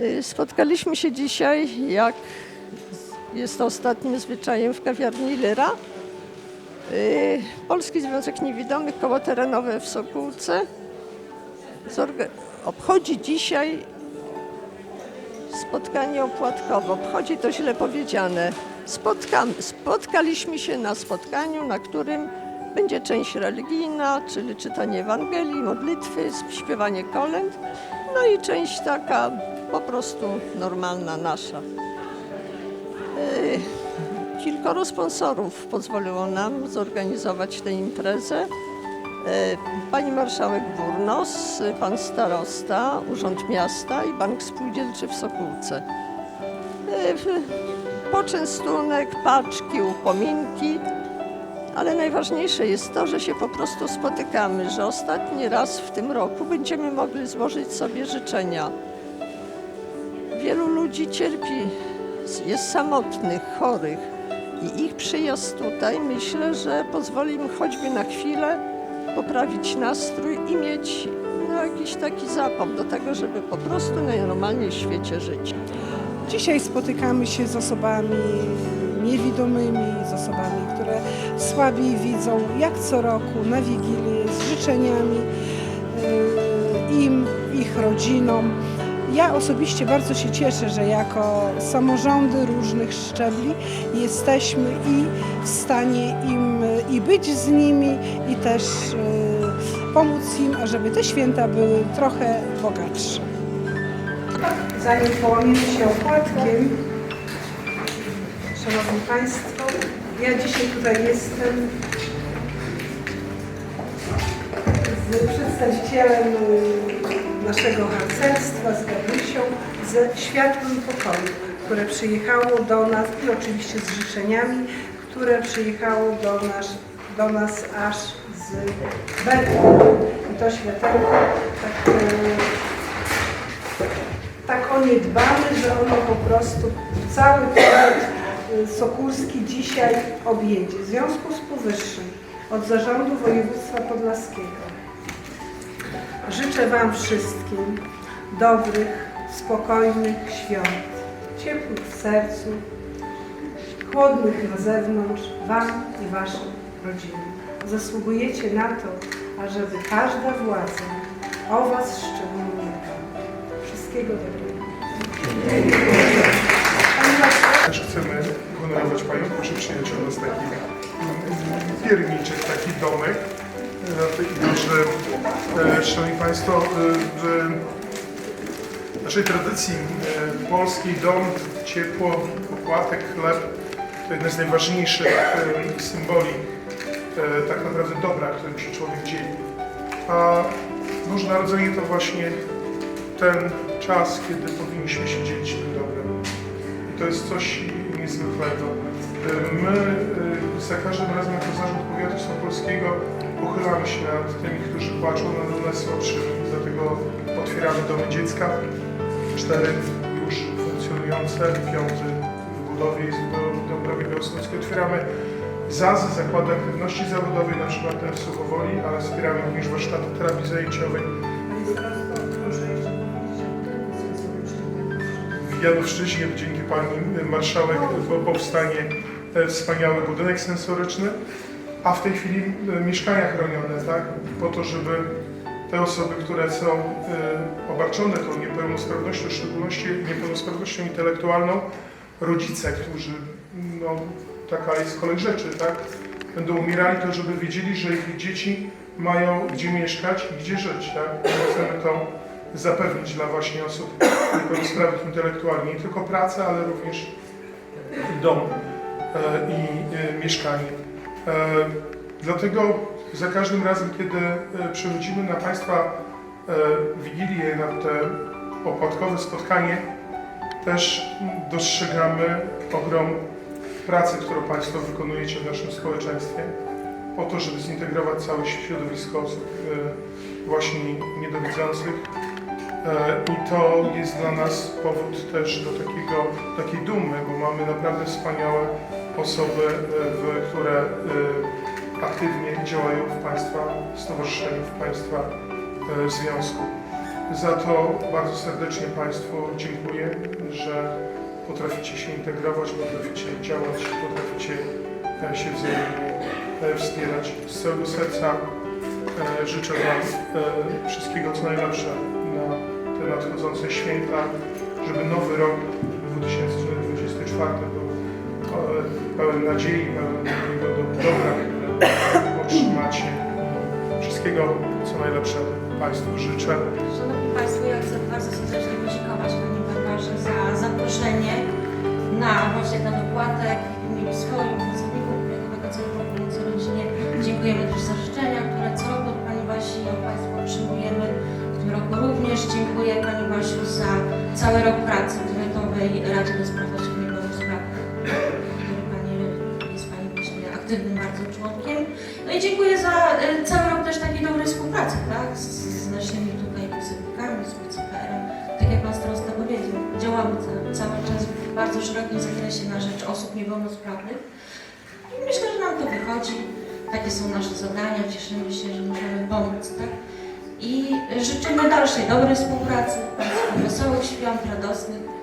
Y, Spotkaliśmy się dzisiaj, jak jest to ostatnim zwyczajem w kawiarni Lyra. Y, Polski Związek Niewidomych, koło terenowe w Sokółce obchodzi dzisiaj spotkanie opłatkowe. Obchodzi to źle powiedziane. Spotkam, spotkaliśmy się na spotkaniu, na którym będzie część religijna, czyli czytanie Ewangelii, modlitwy, śpiewanie kolęd, no i część taka po prostu normalna nasza. Yy, Kilkoro sponsorów pozwoliło nam zorganizować tę imprezę. E, Pani Marszałek Burnos, Pan Starosta, Urząd Miasta i Bank Spółdzielczy w Sokółce. Poczęstunek, paczki, upominki, ale najważniejsze jest to, że się po prostu spotykamy, że ostatni raz w tym roku będziemy mogli złożyć sobie życzenia. Wielu ludzi cierpi, jest samotnych, chorych i ich przyjazd tutaj myślę, że pozwoli im choćby na chwilę poprawić nastrój i mieć no, jakiś taki zapał do tego, żeby po prostu najnormalniej w świecie żyć. Dzisiaj spotykamy się z osobami niewidomymi, z osobami, które słabiej widzą, jak co roku na Wigilię, z życzeniami yy, im, ich rodzinom. Ja osobiście bardzo się cieszę, że jako samorządy różnych szczebli jesteśmy i w stanie im y, i być z nimi i też yy, pomóc im, ażeby te święta były trochę bogatsze. Zanim połamiemy się opłatkiem, Szanowni Państwo, ja dzisiaj tutaj jestem z przedstawicielem y, naszego harcerstwa, z Gabrysią, ze Światłym Pokoju, które przyjechało do nas i oczywiście z życzeniami, które przyjechało do nas, do nas aż z Berlin. I to światełko tak, y, tak o nie dbamy, że ono po prostu cały powiat y, Sokólski dzisiaj objedzie. W związku z powyższym od Zarządu Województwa Podlaskiego życzę Wam wszystkim dobrych, spokojnych świąt, ciepłych w sercu, chłodnych na zewnątrz, Wam i Waszym rodzinom. Zasługujecie na to, ażeby każda władza o Was szczególnie. Wszystkiego dobrego. W naszej tradycji e, polskiej dom, ciepło, opłatek, chleb to jedna z najważniejszych e, symboli tak naprawdę dobra, którym się człowiek dzieli. A Boże Narodzenie to właśnie ten czas, kiedy powinniśmy się dzielić tym dobrem. I to jest coś niezwykłego. My y, za każdym razem jako Zarząd Powiatu Sopolskiego pochylamy się nad tymi, którzy płaczą nad najsłabszymi. Dlatego otwieramy domy dziecka. Cztery już funkcjonujące, piąty w budowie jest do, prawie Białostockiej. Otwieramy ZAZ, Zakłady Aktywności Zawodowej, na przykład ten w Suchowoli, ale wspieramy również warsztaty terapii zajęciowej. W Janowszczyźnie dzięki Pani Marszałek po- powstanie e, wspaniały budynek sensoryczny, a w tej chwili e, mieszkania chronione, tak? Po to, żeby te osoby, które są e, obarczone tą niepełnosprawnością, w szczególności niepełnosprawnością intelektualną, rodzice, którzy, no taka jest kolej rzeczy, tak? Będą umierali, to żeby wiedzieli, że ich dzieci mają gdzie mieszkać i gdzie żyć, tak? Chcemy to zapewnić dla właśnie osób niepełnosprawnych intelektualnie. Nie tylko pracę, ale również dom e, i mieszkanie. E, Dlatego za każdym razem, kiedy e, przychodzimy na Państwa e, Wigilię, na te opłatkowe spotkanie, też dostrzegamy ogrom pracy, którą Państwo wykonujecie w naszym społeczeństwie po to, żeby zintegrować całe środowisko osób właśnie niedowidzących. I to jest dla nas powód też do takiego, takiej dumy, bo mamy naprawdę wspaniałe osoby, e, które e, aktywnie działają w Państwa stowarzyszeniu, w Państwa e, związku. Za to bardzo serdecznie Państwu dziękuję, że potraficie się integrować, potraficie działać, potraficie się wzajemnie wspierać. Z całego serca życzę Wam wszystkiego co najlepsze na te nadchodzące święta, żeby nowy rok 2024 był pełen nadziei, pełen dobra, które otrzymacie. Wszystkiego co najlepsze Państwu życzę. Szanowni Państwo, ja chcę bardzo serdecznie podziękować Pani Barbarze za zaproszenie na właśnie ten opłatek w imieniu swoim pracowników Krajowego Centrum Pomocy Rodzinie. Dziękujemy też za życzenia, które co roku od Pani Basi od Państwa otrzymujemy. W tym roku również dziękuję Pani Basiu za cały rok pracy w Powiatowej Radzie do Spraw dziękuję za e, cały rok też takiej dobrej współpracy, tak? Z, z naszymi tutaj pracownikami, z PCPR-em. Tak jak Pan Starosta powiedział, działamy ca, cały czas w bardzo szerokim zakresie na rzecz osób niepełnosprawnych. I myślę, że nam to wychodzi. Takie są nasze zadania. Cieszymy się, że możemy pomóc, tak? I życzymy dalszej dobrej współpracy, wesołych świąt, radosnych.